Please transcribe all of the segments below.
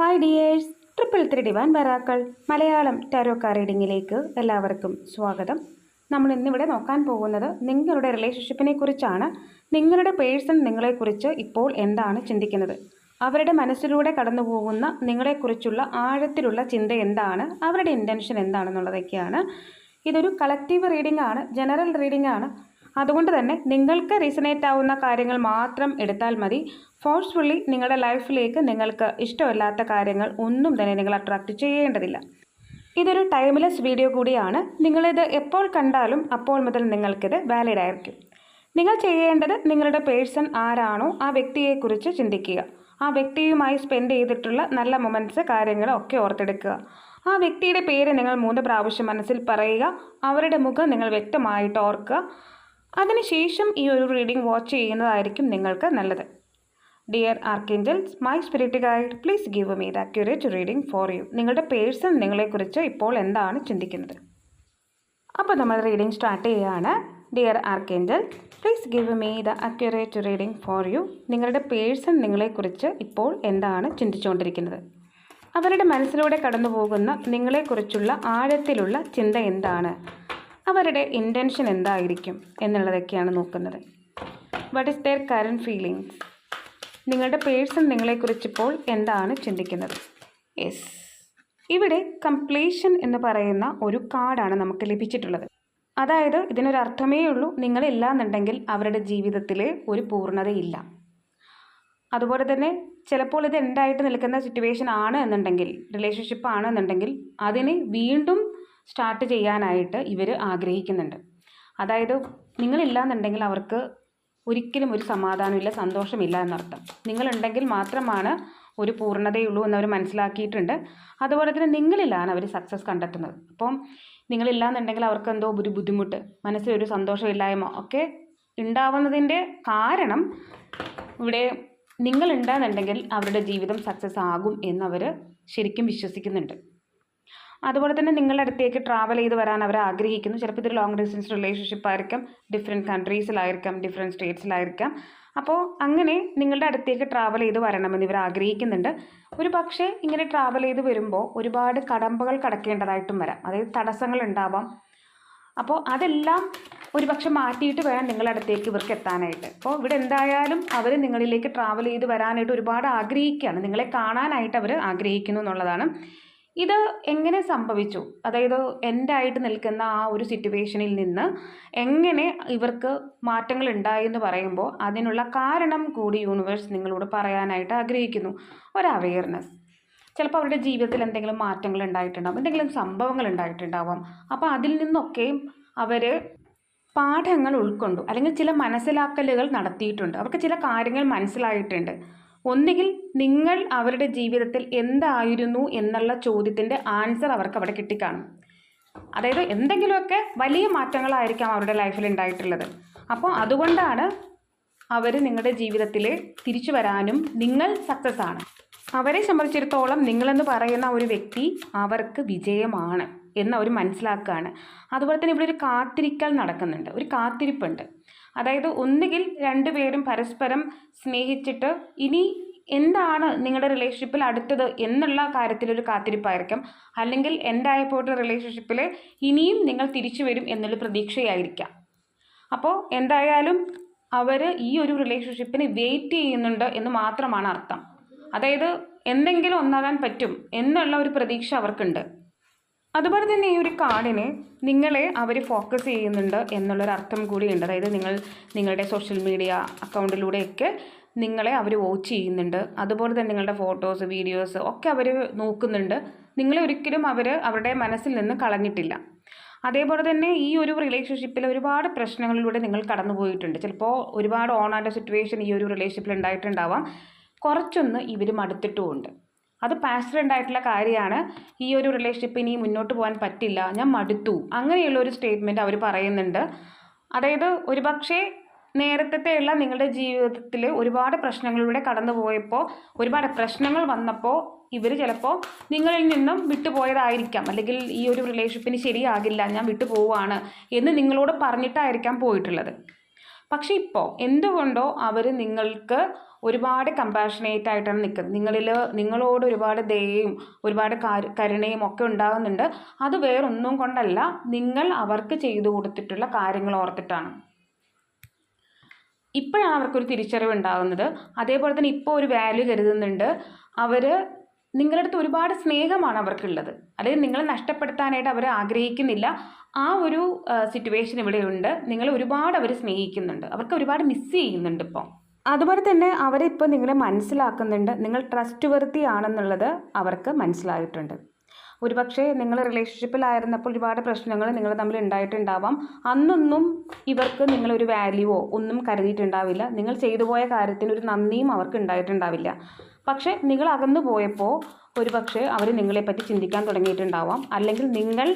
Hi dears triple three divine വരാക്കൾ മലയാളം ടാരോക്കാർ റീഡിങ്ങിലേക്ക് എല്ലാവർക്കും സ്വാഗതം. നമ്മൾ ഇന്നിവിടെ നോക്കാൻ പോകുന്നത് നിങ്ങളുടെ റിലേഷൻഷിപ്പിനെ കുറിച്ചാണ്. നിങ്ങളുടെ പേഴ്സൺ നിങ്ങളെക്കുറിച്ച് ഇപ്പോൾ എന്താണ് ചിന്തിക്കുന്നത്? അവരുടെ മനസ്സിലൂടെ കടന്നു പോകുന്ന നിങ്ങളെക്കുറിച്ചുള്ള ആഴത്തിലുള്ള ചിന്ത എന്താണ്? അവരുടെ ഇന്റൻഷൻ എന്താണെന്നുള്ളതൊക്കെയാണ്. ഇതൊരു കളക്റ്റീവ് റീഡിംഗ് ആണ് ജനറൽ റീഡിംഗ് ആണ്. അതുകൊണ്ട് തന്നെ നിങ്ങൾക്ക് റീസണേറ്റ് ആവുന്ന കാര്യങ്ങൾ മാത്രം എടുത്താൽ മതി. ഫോഴ്സ്ഫുള്ളി നിങ്ങളുടെ ലൈഫിലേക്ക് നിങ്ങൾക്ക് ഇഷ്ടമില്ലാത്ത കാര്യങ്ങൾ ഒന്നും തന്നെ നിങ്ങൾ അട്രാക്റ്റ് ചെയ്യേണ്ടതില്ല. ഇതൊരു ടൈംലെസ് വീഡിയോ കൂടിയാണ്. നിങ്ങളിത് എപ്പോൾ കണ്ടാലും അപ്പോൾ മുതൽ നിങ്ങൾക്കിത് വാലിഡ് ആയിരിക്കും. നിങ്ങൾ ചെയ്യേണ്ടത് നിങ്ങളുടെ പേഴ്സൺ ആരാണോ ആ വ്യക്തിയെക്കുറിച്ച് ചിന്തിക്കുക. ആ വ്യക്തിയുമായി സ്പെൻഡ് ചെയ്തിട്ടുള്ള നല്ല മൊമെന്റ്സ് കാര്യങ്ങൾ ഒക്കെ ഓർത്തെടുക്കുക. ആ വ്യക്തിയുടെ പേര് നിങ്ങൾ മൂന്ന് പ്രാവശ്യം മനസ്സിൽ പറയുക. അവരുടെ മുഖം നിങ്ങൾ വ്യക്തമായിട്ട് ഓർക്കുക. അതിനുശേഷം ഈ ഒരു റീഡിംഗ് വാച്ച് ചെയ്യുന്നതായിരിക്കും നിങ്ങൾക്ക് നല്ലത്. Dear archangels my spirit guide please give me the accurate reading for you നിങ്ങളുടെ പേഴ്സൺ നിങ്ങളെക്കുറിച്ച് ഇപ്പോൾ എന്താണ് ചിന്തിക്കുന്നത്? അപ്പോൾ നമ്മൾ റീഡിംഗ് സ്റ്റാർട്ട് ചെയ്യുകയാണ് dear archangel please give me the accurate reading for you നിങ്ങളുടെ പേഴ്സൺ നിങ്ങളെക്കുറിച്ച് ഇപ്പോൾ എന്താണ് ചിന്തിച്ചുകൊണ്ടിരിക്കുന്നത്? അവരുടെ മനസ്സിലൂടെ കടന്നു പോകുന്ന നിങ്ങളെക്കുറിച്ചുള്ള ആഴത്തിലുള്ള ചിന്ത എന്താണ്? അവരുടെ ഇന്റൻഷൻ എന്തായിരിക്കും എന്നുള്ളതൊക്കെയാണ് നോക്കുന്നത്. What is their current feelings നിങ്ങളുടെ പേഴ്സൺ നിങ്ങളെക്കുറിച്ചിപ്പോൾ എന്താണ് ചിന്തിക്കുന്നത്? യെസ് ഇവിടെ കംപ്ലീഷൻ എന്ന് പറയുന്ന ഒരു കാർഡാണ് നമുക്ക് ലഭിച്ചിട്ടുള്ളത്. അതായത് ഇതിനൊരു അർത്ഥമേ ഉള്ളൂ നിങ്ങളില്ല എന്നുണ്ടെങ്കിൽ അവരുടെ ജീവിതത്തിൽ ഒരു പൂർണതയില്ല. അതുപോലെ തന്നെ ചിലപ്പോൾ ഇത് എൻഡായിട്ട് നിൽക്കുന്ന സിറ്റുവേഷൻ ആണ് എന്നുണ്ടെങ്കിൽ റിലേഷൻഷിപ്പ് ആണ് എന്നുണ്ടെങ്കിൽ അതിനെ വീണ്ടും സ്റ്റാർട്ട് ചെയ്യാനായിട്ട് ഇവർ ആഗ്രഹിക്കുന്നുണ്ട്. അതായത് നിങ്ങളില്ലാന്നുണ്ടെങ്കിൽ അവർക്ക് ഒരിക്കലും ഒരു സമാധാനമില്ല സന്തോഷമില്ല എന്നർത്ഥം. നിങ്ങളുണ്ടെങ്കിൽ മാത്രമാണ് ഒരു പൂർണതയുള്ളൂ എന്നവർ മനസ്സിലാക്കിയിട്ടുണ്ട്. അതുപോലെ തന്നെ നിങ്ങളിലാണ് അവർ സക്സസ് കണ്ടെത്തുന്നത്. അപ്പം നിങ്ങളില്ലാന്നുണ്ടെങ്കിൽ അവർക്ക് എന്തോ ഒരു ബുദ്ധിമുട്ട് മനസ്സിലൊരു സന്തോഷമില്ലായ്മ ഒക്കെ ഉണ്ടാവുന്നതിന്റെ കാരണം ഇവിടെ നിങ്ങളുണ്ടെന്നുണ്ടെങ്കിൽ അവരുടെ ജീവിതം സക്സസ് ആകും എന്നവർ ശരിക്കും വിശ്വസിക്കുന്നുണ്ട്. അതുപോലെ തന്നെ നിങ്ങളുടെ അടുത്തേക്ക് ട്രാവൽ ചെയ്ത് വരാൻ അവർ ആഗ്രഹിക്കുന്നു. ചിലപ്പോൾ ഇതൊരു ലോങ് ഡിസ്റ്റൻസ് റിലേഷൻഷിപ്പ് ആയിരിക്കാം ഡിഫറെന്റ് കൺട്രീസിലായിരിക്കാം ഡിഫറെന്റ് സ്റ്റേറ്റ്സിലായിരിക്കാം അപ്പോൾ അങ്ങനെ നിങ്ങളുടെ അടുത്തേക്ക് ട്രാവൽ ചെയ്ത് വരണമെന്ന് ഇവർ ആഗ്രഹിക്കുന്നുണ്ട്. ഒരു പക്ഷേ ഇങ്ങനെ ട്രാവൽ ചെയ്ത് വരുമ്പോൾ ഒരുപാട് കടമ്പകൾ കടക്കേണ്ടതായിട്ടും വരാം. അതായത് തടസ്സങ്ങൾ ഉണ്ടാവാം. അപ്പോൾ അതെല്ലാം ഒരുപക്ഷെ മാറ്റിയിട്ട് വേണം നിങ്ങളുടെ അടുത്തേക്ക് ഇവർക്ക് എത്താനായിട്ട്. അപ്പോൾ ഇവിടെ എന്തായാലും അവർ നിങ്ങളിലേക്ക് ട്രാവൽ ചെയ്ത് വരാനായിട്ട് ഒരുപാട് ആഗ്രഹിക്കുകയാണ്. നിങ്ങളെ കാണാനായിട്ട് അവർ ആഗ്രഹിക്കുന്നു എന്നുള്ളതാണ്. ഇത് എങ്ങനെ സംഭവിച്ചു? അതായത് എന്റെ ആയിട്ട് നിൽക്കുന്ന ആ ഒരു സിറ്റുവേഷനിൽ നിന്ന് എങ്ങനെ ഇവർക്ക് മാറ്റങ്ങൾ ഉണ്ടായി എന്ന് പറയുമ്പോൾ അതിനുള്ള കാരണം കൂടി യൂണിവേഴ്സ് നിങ്ങളോട് പറയാനായിട്ട് ആഗ്രഹിക്കുന്നു. ഒരു അവെയർനെസ് ചിലപ്പോൾ അവരുടെ ജീവിതത്തിൽ എന്തെങ്കിലും മാറ്റങ്ങൾ ഉണ്ടായിട്ടുണ്ടാവും. എന്തെങ്കിലും സംഭവങ്ങൾ ഉണ്ടായിട്ടുണ്ടാവാം. അപ്പോൾ അതിൽ നിന്നൊക്കെ അവർ പാഠങ്ങൾ ഉൾക്കൊണ്ടു. അല്ലെങ്കിൽ ചില മനസ്സിലാക്കലുകൾ നടത്തിയിട്ടുണ്ട്. അവർക്ക് ചില കാര്യങ്ങൾ മനസ്സിലായിട്ടുണ്ട്. ഒന്നുകിൽ നിങ്ങൾ അവരുടെ ജീവിതത്തിൽ എന്തായിരുന്നു എന്നുള്ള ചോദ്യത്തിന്റെ ആൻസർ അവർക്ക് അവിടെ കിട്ടിക്കാണും. അതായത് എന്തെങ്കിലുമൊക്കെ വലിയ മാറ്റങ്ങളായിരിക്കാം അവരുടെ ലൈഫിൽ ഉണ്ടായിട്ടുള്ളത്. അപ്പോൾ അതുകൊണ്ടാണ് അവർ നിങ്ങളുടെ ജീവിതത്തിൽ തിരിച്ചു വരാനും നിങ്ങൾ സക്സസ് ആണ്. അവരെ സംബന്ധിച്ചിടത്തോളം നിങ്ങളെന്ന് പറയുന്ന ഒരു വ്യക്തി അവർക്ക് വിജയമാണ് എന്ന് അവർ മനസ്സിലാക്കുകയാണ്. അതുപോലെ തന്നെ ഇവിടെ ഒരു കാത്തിരിക്കൽ നടക്കുന്നുണ്ട്. ഒരു കാത്തിരിപ്പുണ്ട്. അതായത് ഒന്നുകിൽ രണ്ടുപേരും പരസ്പരം സ്നേഹിച്ചിട്ട് ഇനി എന്താണ് നിങ്ങളുടെ റിലേഷൻഷിപ്പിൽ അടുത്തത് എന്നുള്ള കാര്യത്തിലൊരു കാത്തിരിപ്പായിരിക്കും. അല്ലെങ്കിൽ എന്റെ പോയിട്ട് റിലേഷൻഷിപ്പിൽ ഇനിയും നിങ്ങൾ തിരിച്ചു വരും എന്നുള്ള പ്രതീക്ഷയായിരിക്കാം. അപ്പോൾ എന്തായാലും അവർ ഈ ഒരു റിലേഷൻഷിപ്പിന് വെയിറ്റ് ചെയ്യുന്നുണ്ട് എന്ന് മാത്രമാണ് അർത്ഥം. അതായത് എന്തെങ്കിലും ഒന്നാകാൻ പറ്റും എന്നുള്ള ഒരു പ്രതീക്ഷ അവർക്കുണ്ട്. അതുപോലെ തന്നെ ഈ ഒരു കാർഡിനെ നിങ്ങളെ അവർ ഫോക്കസ് ചെയ്യുന്നുണ്ട് എന്നുള്ളൊരു അർത്ഥം കൂടിയുണ്ട്. അതായത് നിങ്ങൾ നിങ്ങളുടെ സോഷ്യൽ മീഡിയ അക്കൗണ്ടിലൂടെയൊക്കെ നിങ്ങളെ അവർ വാച്ച് ചെയ്യുന്നുണ്ട്. അതുപോലെ തന്നെ നിങ്ങളുടെ ഫോട്ടോസ് വീഡിയോസ് ഒക്കെ അവർ നോക്കുന്നുണ്ട്. നിങ്ങളെ ഒരിക്കലും അവർ അവരുടെ മനസ്സിൽ നിന്ന് കളഞ്ഞിട്ടില്ല. അതേപോലെ തന്നെ ഈ ഒരു റിലേഷൻഷിപ്പിൽ ഒരുപാട് പ്രശ്നങ്ങളിലൂടെ നിങ്ങൾ കടന്നു പോയിട്ടുണ്ട്. ചിലപ്പോൾ ഒരുപാട് ഓണാന്റെ സിറ്റുവേഷൻ ഈ ഒരു റിലേഷൻഷിപ്പിൽ ഉണ്ടായിട്ടുണ്ടാവാം. കുറച്ചൊന്ന് ഇവർ മടുത്തിട്ടുമുണ്ട്. അത് പാസ്റ്റർ ആയിട്ടുള്ള കാര്യമാണ്. ഈ ഒരു റിലേഷൻഷിപ്പ് ഇനി മുന്നോട്ട് പോകാൻ പറ്റില്ല. ഞാൻ മടുത്തു. അങ്ങനെയുള്ള ഒരു സ്റ്റേറ്റ്മെന്റ് അവർ പറയുന്നുണ്ട്. അതായത് ഒരുപക്ഷേ നേരത്തെയുള്ള നിങ്ങളുടെ ജീവിതത്തിൽ ഒരുപാട് പ്രശ്നങ്ങളിലൂടെ കടന്നു പോയപ്പോൾ ഒരുപാട് പ്രശ്നങ്ങൾ വന്നപ്പോൾ ഇവർ ചിലപ്പോൾ നിങ്ങളിൽ നിന്നും വിട്ടുപോയതായിരിക്കാം. അല്ലെങ്കിൽ ഈ ഒരു റിലേഷൻഷിപ്പിന് ശരിയാകില്ല ഞാൻ വിട്ടുപോവാണ് എന്ന് നിങ്ങളോട് പറഞ്ഞിട്ടായിരിക്കാം പോയിട്ടുള്ളത്. പക്ഷേ ഇപ്പോൾ എന്തുകൊണ്ടോ അവർ നിങ്ങൾക്ക് ഒരുപാട് കമ്പാഷനേറ്റ് ആയിട്ടാണ് നിൽക്കുന്നത് നിങ്ങളിൽ നിങ്ങളോട് ഒരുപാട് ദയയും ഒരുപാട് കരുണയും ഒക്കെ ഉണ്ടാകുന്നുണ്ട്. അത് വേറൊന്നും കൊണ്ടല്ല നിങ്ങൾ അവർക്ക് ചെയ്തു കൊടുത്തിട്ടുള്ള കാര്യങ്ങൾ ഓർത്തിട്ടാണ്. ഇപ്പോഴാണ് അവർക്കൊരു തിരിച്ചറിവ് ഉണ്ടാകുന്നത്. അതേപോലെ തന്നെ ഇപ്പോൾ ഒരു വാല്യൂ കരുതുന്നുണ്ട്. അവർ നിങ്ങളുടെ അടുത്ത് ഒരുപാട് സ്നേഹമാണ് അവർക്കുള്ളത്. അല്ലെങ്കിൽ നിങ്ങളെ നഷ്ടപ്പെടുത്താനായിട്ട് അവർ ആഗ്രഹിക്കുന്നില്ല. ആ ഒരു സിറ്റുവേഷൻ ഇവിടെയുണ്ട് നിങ്ങൾ ഒരുപാട് അവർ സ്നേഹിക്കുന്നുണ്ട്. അവർക്ക് ഒരുപാട് മിസ് ചെയ്യുന്നുണ്ട് ഇപ്പോൾ അതുപോലെ തന്നെ അവരിപ്പോൾ നിങ്ങളെ മനസ്സിലാക്കുന്നുണ്ട്. നിങ്ങൾ ട്രസ്റ്റ് വർത്തി ആണെന്നുള്ളത് അവർക്ക് മനസ്സിലായിട്ടുണ്ട്. ഒരുപക്ഷെ നിങ്ങൾ റിലേഷൻഷിപ്പിലായിരുന്നപ്പോൾ ഒരുപാട് പ്രശ്നങ്ങൾ നിങ്ങൾ തമ്മിൽ ഉണ്ടായിട്ടുണ്ടാവാം. അന്നൊന്നും ഇവർക്ക് നിങ്ങളൊരു വാല്യൂവോ ഒന്നും കരുതിയിട്ടുണ്ടാവില്ല. നിങ്ങൾ ചെയ്തു പോയ കാര്യത്തിന് ഒരു നന്ദിയും അവർക്ക് ഉണ്ടായിട്ടുണ്ടാവില്ല. പക്ഷേ നിങ്ങൾ അകന്നു പോയപ്പോൾ ഒരുപക്ഷെ അവർ നിങ്ങളെപ്പറ്റി ചിന്തിക്കാൻ തുടങ്ങിയിട്ടുണ്ടാവാം. അല്ലെങ്കിൽ നിങ്ങൾ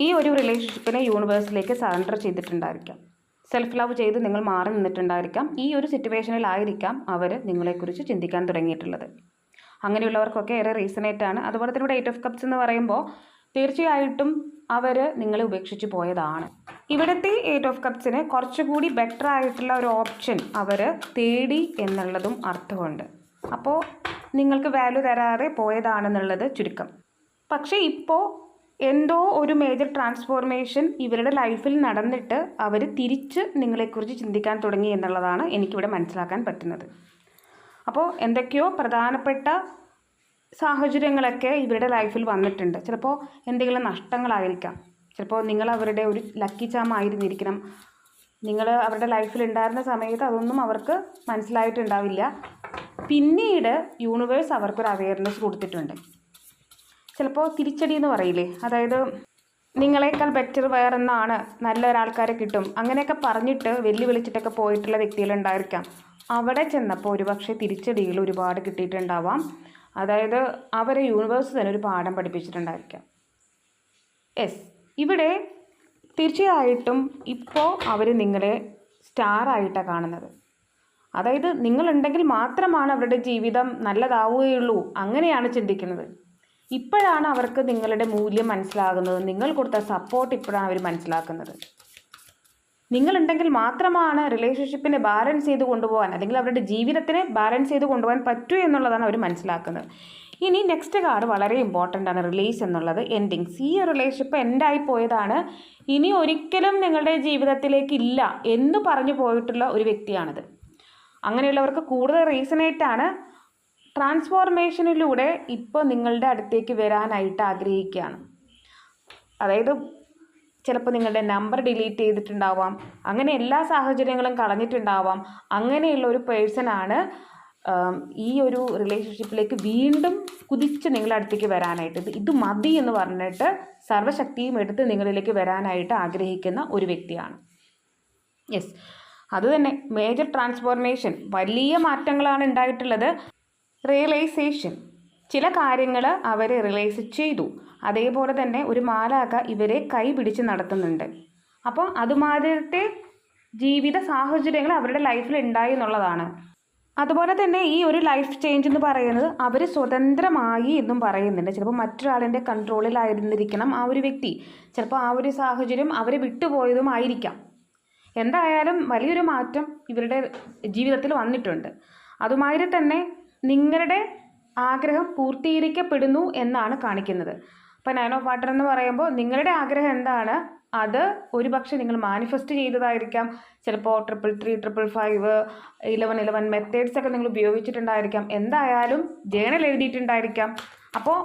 ഈ ഒരു റിലേഷൻഷിപ്പിനെ യൂണിവേഴ്സിലേക്ക് സറണ്ടർ ചെയ്തിട്ടുണ്ടായിരിക്കാം. സെൽഫ് ലവ് ചെയ്ത് നിങ്ങൾ മാറി നിന്നിട്ടുണ്ടായിരിക്കാം. ഈ ഒരു സിറ്റുവേഷനിലായിരിക്കാം അവർ നിങ്ങളെക്കുറിച്ച് ചിന്തിക്കാൻ തുടങ്ങിയിട്ടുള്ളത്. അങ്ങനെയുള്ളവർക്കൊക്കെ ഏറെ റീസണേറ്റാണ് അതുപോലെ തന്നെ ഇവിടെ എയ്റ്റ് ഓഫ് കപ്സ് എന്ന് പറയുമ്പോൾ തീർച്ചയായിട്ടും അവർ നിങ്ങളെ ഉപേക്ഷിച്ച് പോയതാണ്. ഇവിടുത്തെ എയ്റ്റ് ഓഫ് കപ്സിന് കുറച്ചുകൂടി ബെറ്റർ ആയിട്ടുള്ള ഒരു ഓപ്ഷൻ അവർ തേടി എന്നുള്ളതും അർത്ഥമുണ്ട്. അപ്പോൾ നിങ്ങൾക്ക് വാല്യൂ തരാതെ പോയതാണെന്നുള്ളത് ചുരുക്കം. പക്ഷേ ഇപ്പോൾ എന്തോ ഒരു മേജർ ട്രാൻസ്ഫോർമേഷൻ ഇവരുടെ ലൈഫിൽ നടന്നിട്ട് അവർ തിരിച്ച് നിങ്ങളെക്കുറിച്ച് ചിന്തിക്കാൻ തുടങ്ങി എന്നുള്ളതാണ് എനിക്കിവിടെ മനസ്സിലാക്കാൻ പറ്റുന്നത്. അപ്പോൾ എന്തൊക്കെയോ പ്രധാനപ്പെട്ട സാഹചര്യങ്ങളൊക്കെ ഇവരുടെ ലൈഫിൽ വന്നിട്ടുണ്ട്. ചിലപ്പോൾ എന്തെങ്കിലും നഷ്ടങ്ങളായിരിക്കാം. ചിലപ്പോൾ നിങ്ങൾ അവരുടെ ഒരു ലക്കി ചാം ആയിരുന്നിരിക്കണം. നിങ്ങൾ അവരുടെ ലൈഫിൽ ഉണ്ടായിരുന്ന സമയത്ത് അതൊന്നും അവർക്ക് മനസ്സിലായിട്ടുണ്ടാവില്ല. പിന്നീട് യൂണിവേഴ്സ് അവർക്കൊരു അവയർനെസ് കൊടുത്തിട്ടുണ്ട്. ചിലപ്പോൾ തിരിച്ചടി എന്ന് പറയില്ലേ? അതായത് നിങ്ങളെക്കാൾ ബെറ്റർ വേറെന്നാണ് നല്ല ഒരാൾക്കാരെ കിട്ടും. അങ്ങനെയൊക്കെ പറഞ്ഞിട്ട് വെല്ലുവിളിച്ചിട്ടൊക്കെ പോയിട്ടുള്ള വ്യക്തികളുണ്ടായിരിക്കാം. അവിടെ ചെന്നപ്പോൾ ഒരുപക്ഷെ തിരിച്ചടികൾ ഒരുപാട് കിട്ടിയിട്ടുണ്ടാവാം. അതായത് അവരെ യൂണിവേഴ്സ് തന്നെ ഒരു പാഠം പഠിപ്പിച്ചിട്ടുണ്ടായിരിക്കാം. യെസ് ഇവിടെ തീർച്ചയായിട്ടും ഇപ്പോൾ അവർ നിങ്ങളെ സ്റ്റാർ ആയിട്ടാണ് കാണുന്നത്. അതായത് നിങ്ങളുണ്ടെങ്കിൽ മാത്രമാണ് അവരുടെ ജീവിതം നല്ലതാവുകയുള്ളൂ. അങ്ങനെയാണ് ചിന്തിക്കുന്നത്. ഇപ്പോഴാണ് അവർക്ക് നിങ്ങളുടെ മൂല്യം മനസ്സിലാകുന്നത്. നിങ്ങൾ കൊടുത്ത സപ്പോർട്ട് ഇപ്പോഴാണ് അവർ മനസ്സിലാക്കുന്നത്. നിങ്ങളുണ്ടെങ്കിൽ മാത്രമാണ് റിലേഷൻഷിപ്പിനെ ബാലൻസ് ചെയ്ത് കൊണ്ടുപോകാൻ അല്ലെങ്കിൽ അവരുടെ ജീവിതത്തിനെ ബാലൻസ് ചെയ്ത് കൊണ്ടുപോകാൻ പറ്റൂ എന്നുള്ളതാണ് അവർ മനസ്സിലാക്കുന്നത്. ഇനി നെക്സ്റ്റ് കാർഡ് വളരെ ഇമ്പോർട്ടന്റ് ആണ് റിലീസ് എന്നുള്ളത്. എൻഡിങ്സ് ഈ റിലേഷൻഷിപ്പ് എൻഡായി പോയതാണ്. ഇനി ഒരിക്കലും നിങ്ങളുടെ ജീവിതത്തിലേക്ക് ഇല്ല എന്ന് പറഞ്ഞു പോയിട്ടുള്ള ഒരു വ്യക്തിയാണിത്. അങ്ങനെയുള്ളവർക്ക് കൂടുതൽ റീസണേറ്റാണ് ട്രാൻസ്ഫോർമേഷനിലൂടെ ഇപ്പോൾ നിങ്ങളുടെ അടുത്തേക്ക് വരാനായിട്ട് ആഗ്രഹിക്കുകയാണ്. അതായത് ചിലപ്പോൾ നിങ്ങളുടെ നമ്പർ ഡിലീറ്റ് ചെയ്തിട്ടുണ്ടാവാം. അങ്ങനെ എല്ലാ സാഹചര്യങ്ങളും കളഞ്ഞിട്ടുണ്ടാവാം. അങ്ങനെയുള്ള ഒരു പേഴ്സണാണ് ഈ ഒരു റിലേഷൻഷിപ്പിലേക്ക് വീണ്ടും കുതിച്ച് നിങ്ങളുടെ അടുത്തേക്ക് വരാനായിട്ട്. ഇത് ഇത് മതി എന്ന് പറഞ്ഞിട്ട് സർവശക്തിയും എടുത്ത് നിങ്ങളിലേക്ക് വരാനായിട്ട് ആഗ്രഹിക്കുന്ന ഒരു വ്യക്തിയാണ്. യെസ് അതുതന്നെ മേജർ ട്രാൻസ്ഫോർമേഷൻ വലിയ മാറ്റങ്ങളാണ് ഉണ്ടായിട്ടുള്ളത്. റിയലൈസേഷൻ ചില കാര്യങ്ങൾ അവർ റിയലൈസ് ചെയ്തു. അതേപോലെ തന്നെ ഒരു മാലാക ഇവരെ കൈ പിടിച്ച് നടത്തുന്നുണ്ട്. അപ്പോൾ അതുമാതിരത്തെ ജീവിത സാഹചര്യങ്ങൾ അവരുടെ ലൈഫിൽ ഉണ്ടായി എന്നുള്ളതാണ്. അതുപോലെ തന്നെ ഈ ഒരു ലൈഫ് ചേഞ്ച് എന്ന് പറയുന്നത് അവർ സ്വതന്ത്രമായി എന്നും പറയുന്നുണ്ട്. ചിലപ്പോൾ മറ്റൊരാളിന്റെ കൺട്രോളിലായിരുന്നിരിക്കണം ആ ഒരു വ്യക്തി. ചിലപ്പോൾ ആ ഒരു സാഹചര്യം അവരെ വിട്ടുപോയതും ആയിരിക്കാം. എന്തായാലും വലിയൊരു മാറ്റം ഇവരുടെ ജീവിതത്തിൽ വന്നിട്ടുണ്ട്. അതുമാതിരി തന്നെ നിങ്ങളുടെ ആഗ്രഹം പൂർത്തീകരിക്കപ്പെടുന്നു എന്നാണ് കാണിക്കുന്നത്. ഇപ്പോൾ നയൻ ഓഫ് വാട്ടർ എന്ന് പറയുമ്പോൾ നിങ്ങളുടെ ആഗ്രഹം എന്താണ്? അത് ഒരുപക്ഷെ നിങ്ങൾ മാനിഫെസ്റ്റ് ചെയ്തതായിരിക്കാം. ചിലപ്പോൾ triple three triple five eleven eleven methods ഒക്കെ നിങ്ങൾ ഉപയോഗിച്ചിട്ടുണ്ടായിരിക്കാം. എന്തായാലും ജേണൽ എഴുതിയിട്ടുണ്ടായിരിക്കാം. അപ്പോൾ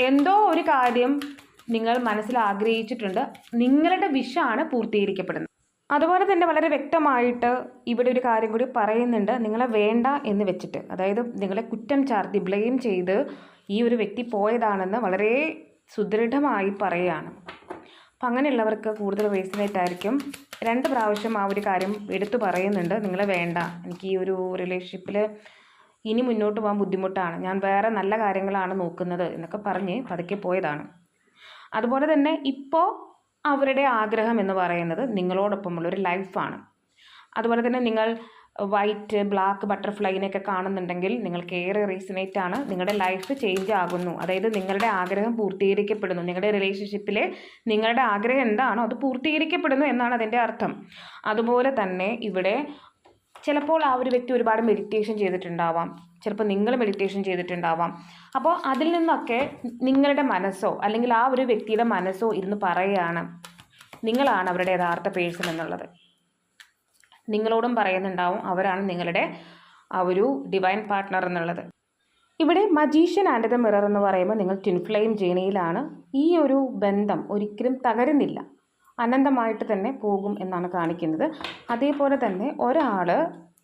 എന്തോ ഒരു കാര്യം നിങ്ങൾ മനസ്സിൽ ആഗ്രഹിച്ചിട്ടുണ്ട്. നിങ്ങളുടെ വിഷാണ് പൂർത്തീകരിക്കപ്പെടുന്നത്. അതുപോലെ തന്നെ വളരെ വ്യക്തമായിട്ട് ഇവിടെ ഒരു കാര്യം കൂടി പറയുന്നുണ്ട്. നിങ്ങളെ വേണ്ട എന്ന് വെച്ചിട്ട്. അതായത് നിങ്ങളെ കുറ്റം ചാർത്തി ബ്ലെയിം ചെയ്ത് ഈ ഒരു വ്യക്തി പോയതാണെന്ന് വളരെ സുദൃഢമായി പറയുകയാണ്. അപ്പം അങ്ങനെയുള്ളവർക്ക് കൂടുതൽ റീസണേറ്റ് ആയിരിക്കും. രണ്ട് പ്രാവശ്യം ആ ഒരു കാര്യം എടുത്തു പറയുന്നുണ്ട്. നിങ്ങളെ വേണ്ട. എനിക്ക് ഈ ഒരു റിലേഷൻഷിപ്പിൽ ഇനി മുന്നോട്ട് പോകാൻ ബുദ്ധിമുട്ടാണ്. ഞാൻ വേറെ നല്ല കാര്യങ്ങളാണ് നോക്കുന്നത് എന്നൊക്കെ പറഞ്ഞ് പതുക്കെ പോയതാണ്. അതുപോലെ തന്നെ ഇപ്പോൾ അവരുടെ ആഗ്രഹം എന്ന് പറയുന്നത് നിങ്ങളോടൊപ്പമുള്ള ഒരു ലൈഫാണ്. അതുപോലെ തന്നെ നിങ്ങൾ വൈറ്റ് ബ്ലാക്ക് ബട്ടർഫ്ലൈനെയൊക്കെ കാണുന്നുണ്ടെങ്കിൽ നിങ്ങൾക്ക് ഏറെ റീസണേറ്റ് ആണ് നിങ്ങളുടെ ലൈഫ് ചേഞ്ച് ആകുന്നു. അതായത് നിങ്ങളുടെ ആഗ്രഹം പൂർത്തീകരിക്കപ്പെടുന്നു. നിങ്ങളുടെ റിലേഷൻഷിപ്പിലെ നിങ്ങളുടെ ആഗ്രഹം എന്താണോ അത് പൂർത്തീകരിക്കപ്പെടുന്നു എന്നാണ് അതിന്റെ അർത്ഥം. അതുപോലെ തന്നെ ഇവിടെ ചിലപ്പോൾ ആ ഒരു വ്യക്തി ഒരുപാട് മെഡിറ്റേഷൻ ചെയ്തിട്ടുണ്ടാവാം. ചിലപ്പോൾ നിങ്ങൾ മെഡിറ്റേഷൻ ചെയ്തിട്ടുണ്ടാവാം. അപ്പോൾ അതിൽ നിന്നൊക്കെ നിങ്ങളുടെ മനസ്സോ അല്ലെങ്കിൽ ആ ഒരു വ്യക്തിയുടെ മനസ്സോ ഇരുന്ന് പറയുകയാണ്. നിങ്ങളാണ് അവരുടെ യഥാർത്ഥ പേഴ്സൺ എന്നുള്ളത്. നിങ്ങളോടും പറയുന്നുണ്ടാവും അവരാണ് നിങ്ങളുടെ ആ ഒരു ഡിവൈൻ പാർട്ട്ണർ എന്നുള്ളത്. ഇവിടെ മജീഷ്യൻ ആൻഡ് ദ മിറർ എന്ന് പറയുമ്പോൾ നിങ്ങൾ ട്വിൻ ഫ്ലെയിം ജേണിയിലാണ് ഈ ഒരു ബന്ധം ഒരിക്കലും തകരുന്നില്ല. അനന്തമായിട്ട് തന്നെ പോകും എന്നാണ് കാണിക്കുന്നത്. അതേപോലെ തന്നെ ഒരാൾ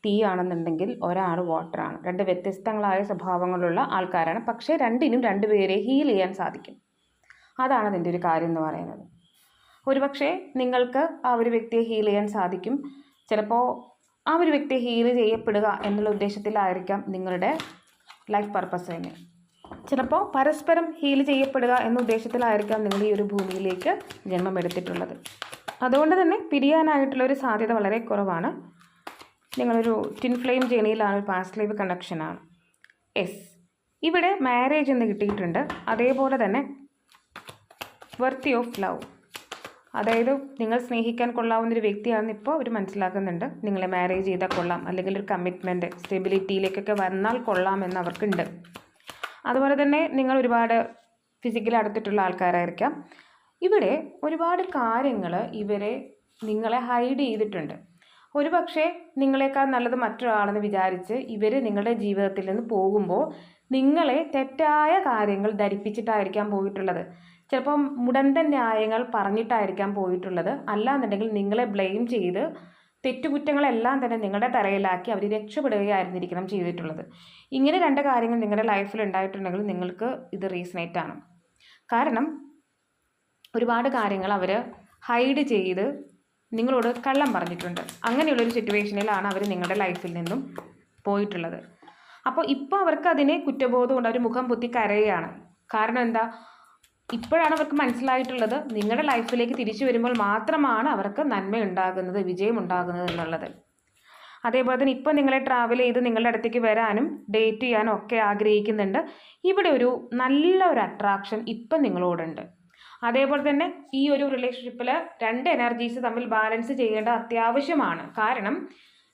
തീയാണെന്നുണ്ടെങ്കിൽ ഒരാൾ വാട്ടറാണ് രണ്ട് വ്യത്യസ്തങ്ങളായ സ്വഭാവങ്ങളുള്ള ആൾക്കാരാണ്. പക്ഷേ രണ്ടിനും രണ്ടുപേരെ ഹീൽ ചെയ്യാൻ സാധിക്കും. അതാണ് അതിന്റെ ഒരു കാര്യം എന്ന് പറയുന്നത്. ഒരുപക്ഷെ നിങ്ങൾക്ക് ആ ഒരു വ്യക്തിയെ ഹീൽ ചെയ്യാൻ സാധിക്കും. ചിലപ്പോൾ ആ ഒരു വ്യക്തിയെ ഹീൽ ചെയ്യപ്പെടുക എന്നുള്ള ഉദ്ദേശത്തിലായിരിക്കാം നിങ്ങളുടെ ലൈഫ് പർപ്പസ് തന്നെ ചിലപ്പോൾ പരസ്പരം ഹീൽ ചെയ്യപ്പെടുക എന്ന ഉദ്ദേശത്തിലായിരിക്കാം നിങ്ങൾ ഈ ഒരു ഭൂമിയിലേക്ക് ജന്മമെടുത്തിട്ടുള്ളത്. അതുകൊണ്ട് തന്നെ പിരിയാനായിട്ടുള്ള ഒരു സാധ്യത വളരെ കുറവാണ്. നിങ്ങളൊരു ടിൻ ഫ്ലെയിം ജേണിയിലാണ് ഒരു പാസ്റ്റ് ലൈഫ് കണക്ഷനാണ് എസ് ഇവിടെ മാരേജ് എന്ന് കിട്ടിയിട്ടുണ്ട്. അതേപോലെ തന്നെ വർത്തി ഓഫ് ലവ് അതായത് നിങ്ങൾ സ്നേഹിക്കാൻ കൊള്ളാവുന്ന ഒരു വ്യക്തിയാണെന്ന് ഇപ്പോൾ അവർ മനസ്സിലാക്കുന്നുണ്ട്. നിങ്ങളെ മാരേജ് ചെയ്താൽ കൊള്ളാം. അല്ലെങ്കിൽ ഒരു കമ്മിറ്റ്മെന്റ് സ്റ്റെബിലിറ്റിയിലേക്കൊക്കെ വന്നാൽ കൊള്ളാമെന്ന് അവർക്കുണ്ട്. അതുപോലെ തന്നെ നിങ്ങൾ ഒരുപാട് ഫിസിക്കലി അടുത്തിട്ടുള്ള ആൾക്കാരായിരിക്കാം. ഇവിടെ ഒരുപാട് കാര്യങ്ങൾ ഇവരെ നിങ്ങളെ ഹൈഡ് ചെയ്തിട്ടുണ്ട്. ഒരുപക്ഷെ നിങ്ങളെക്കാൾ നല്ലത് മറ്റൊരാളെന്ന് വിചാരിച്ച് ഇവർ നിങ്ങളുടെ ജീവിതത്തിൽ നിന്ന് പോകുമ്പോൾ നിങ്ങളെ തെറ്റായ കാര്യങ്ങൾ ധരിപ്പിച്ചിട്ടായിരിക്കാം പോയിട്ടുള്ളത്. ചിലപ്പം മുടന്തൻ ന്യായങ്ങൾ പറഞ്ഞിട്ടായിരിക്കാം പോയിട്ടുള്ളത്. അല്ലാന്നുണ്ടെങ്കിൽ നിങ്ങളെ ബ്ലെയിം ചെയ്ത് തെറ്റുകുറ്റങ്ങളെല്ലാം തന്നെ നിങ്ങളുടെ തലയിലാക്കി അവർ രക്ഷപ്പെടുകയായിരുന്നിരിക്കണം ചെയ്തിട്ടുള്ളത്. ഇങ്ങനെ രണ്ട് കാര്യങ്ങൾ നിങ്ങളുടെ ലൈഫിൽ ഉണ്ടായിട്ടുണ്ടെങ്കിൽ നിങ്ങൾക്ക് ഇത് റീസണേറ്റ് ആണ്. കാരണം ഒരുപാട് കാര്യങ്ങൾ അവർ ഹൈഡ് ചെയ്ത് നിങ്ങളോട് കള്ളം പറഞ്ഞിട്ടുണ്ട്. അങ്ങനെയുള്ളൊരു സിറ്റുവേഷനിലാണ് അവർ നിങ്ങളുടെ ലൈഫിൽ നിന്നും പോയിട്ടുള്ളത്. അപ്പോൾ ഇപ്പോൾ അവർക്ക് അതിനെ കുറ്റബോധം കൊണ്ട് അവർ മുഖം പൊത്തി കരയുകയാണ് കാരണം എന്താ? ഇപ്പോഴാണ് അവർക്ക് മനസ്സിലായിട്ടുള്ളത് നിങ്ങളുടെ ലൈഫിലേക്ക് തിരിച്ചു വരുമ്പോൾ മാത്രമാണ് അവർക്ക് നന്മ ഉണ്ടാകുന്നത് വിജയം ഉണ്ടാകുന്നത് എന്നുള്ളത്. അതേപോലെ തന്നെ ഇപ്പം നിങ്ങളെ ട്രാവൽ ചെയ്ത് നിങ്ങളുടെ അടുത്തേക്ക് വരാനും ഡേറ്റ് ചെയ്യാനും ഒക്കെ ആഗ്രഹിക്കുന്നുണ്ട്. ഇവിടെ ഒരു നല്ല ഒരു അട്രാക്ഷൻ ഇപ്പം നിങ്ങളോടുണ്ട്. അതേപോലെ തന്നെ ഈ ഒരു റിലേഷൻഷിപ്പിൽ രണ്ട് എനർജീസ് തമ്മിൽ ബാലൻസ് ചെയ്യേണ്ട അത്യാവശ്യമാണ്. കാരണം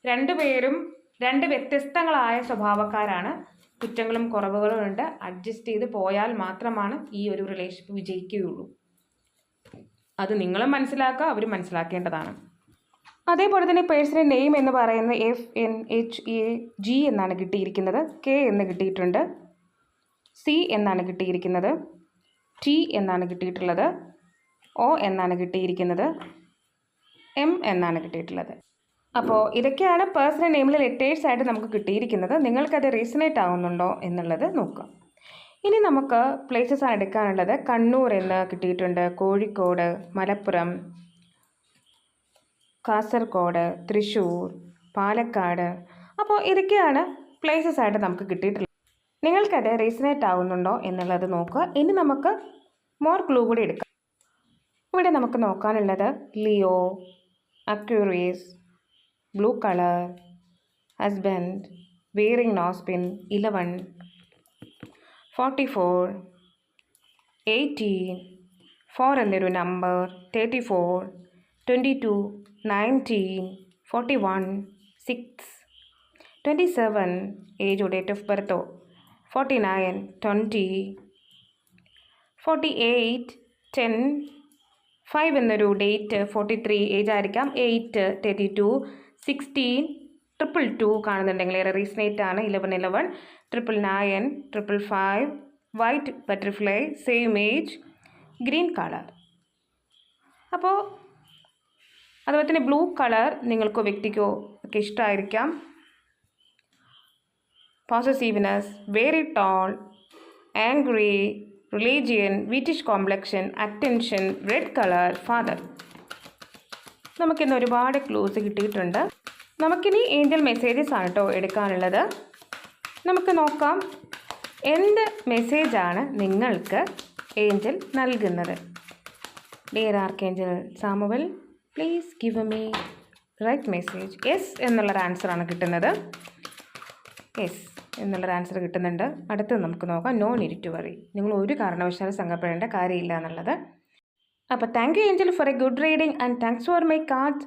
രണ്ടുപേരും രണ്ട് വ്യത്യസ്തങ്ങളായ സ്വഭാവക്കാരാണ്. കുറ്റങ്ങളും കുറവുകളും ഉണ്ട്. അഡ്ജസ്റ്റ് ചെയ്ത് പോയാൽ മാത്രമാണ് ഈ ഒരു റിലേഷൻഷിപ്പ് വിജയിക്കുകയുള്ളൂ. അത് നിങ്ങളും മനസ്സിലാക്കുക അവർ മനസ്സിലാക്കേണ്ടതാണ്. അതേപോലെ തന്നെ പേഴ്സണൽ നെയിം എന്ന് പറയുന്നത് F N H A G എന്നാണ് കിട്ടിയിരിക്കുന്നത്. കെ എന്ന് കിട്ടിയിട്ടുണ്ട്. സി എന്നാണ് കിട്ടിയിരിക്കുന്നത്. ടി എന്നാണ് കിട്ടിയിട്ടുള്ളത്. ഒ എന്നാണ് കിട്ടിയിരിക്കുന്നത്. എം എന്നാണ് കിട്ടിയിട്ടുള്ളത്. അപ്പോൾ ഇതൊക്കെയാണ് പേഴ്സണൽ നെയിമിൽ ലെറ്റേഴ്സ് ആയിട്ട് നമുക്ക് കിട്ടിയിരിക്കുന്നത്. നിങ്ങൾക്കത് റീസണേറ്റ് ആവുന്നുണ്ടോ എന്നുള്ളത് നോക്കാം ഇനി നമുക്ക് പ്ലേസസ് ആണ് എടുക്കാനുള്ളത്. കണ്ണൂർ എന്ന് കിട്ടിയിട്ടുണ്ട്. കോഴിക്കോട് മലപ്പുറം കാസർഗോഡ് തൃശ്ശൂർ പാലക്കാട്. അപ്പോൾ ഇതൊക്കെയാണ് പ്ലേസസ് ആയിട്ട് നമുക്ക് കിട്ടിയിട്ടുള്ളത്. നിങ്ങൾക്കത് റീസണേറ്റ് ആവുന്നുണ്ടോ എന്നുള്ളത് നോക്കുക. ഇനി നമുക്ക് മോർ ക്ലൂ കൂടി എടുക്കാം. ഇവിടെ നമുക്ക് നോക്കാനുള്ളത് Leo Aquarius blue colour husband wearing nose pin eleven forty four eighteen four എന്നൊരു number thirty four twenty two nineteen forty one six twenty seven ഏജോ date of ബർത്തോ forty nine twenty forty eight ten five എന്നൊരു date forty three age ആയിരിക്കാം. Eight thirty two sixteen triple two കാണുന്നുണ്ടെങ്കിൽ ഏറെ ആണ്. Eleven eleven triple nine triple five white butterfly same age green colour അപ്പോൾ അതുപോലെ തന്നെ blue colour നിങ്ങൾക്കോ വ്യക്തിക്കോ ഒക്കെ ഇഷ്ടമായിരിക്കാം possessiveness very tall angry religion wheatish complexion attention red colour father നമുക്കിന്ന് ഒരുപാട് ക്ലൂസ് കിട്ടിയിട്ടുണ്ട്. നമുക്കിനി ഏഞ്ചൽ മെസ്സേജസ് ആണ് കേട്ടോ എടുക്കാനുള്ളത്. നമുക്ക് നോക്കാം എന്ത് മെസ്സേജാണ് നിങ്ങൾക്ക് ഏഞ്ചൽ നൽകുന്നത്. Dear archangel Samuel please give me right message yes എന്നുള്ളൊരു ആൻസറാണ് കിട്ടുന്നത്. യെസ് എന്നുള്ളൊരു ആൻസർ കിട്ടുന്നുണ്ട്. അടുത്തത് നമുക്ക് നോക്കാം. നോൺ ഇരിറ്റു വറി നിങ്ങൾ ഒരു കാരണവശാലും സങ്കടപ്പെടേണ്ട കാര്യമില്ല എന്നുള്ളത്. അപ്പോൾ thank you angel for a good reading and thanks for my cards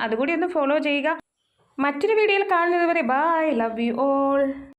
അതുകൂടി ഒന്ന് ഫോളോ ചെയ്യുക. മറ്റൊരു വീഡിയോയിൽ കാണുന്നതുവരെ ബൈ ലവ് യു ഓൾ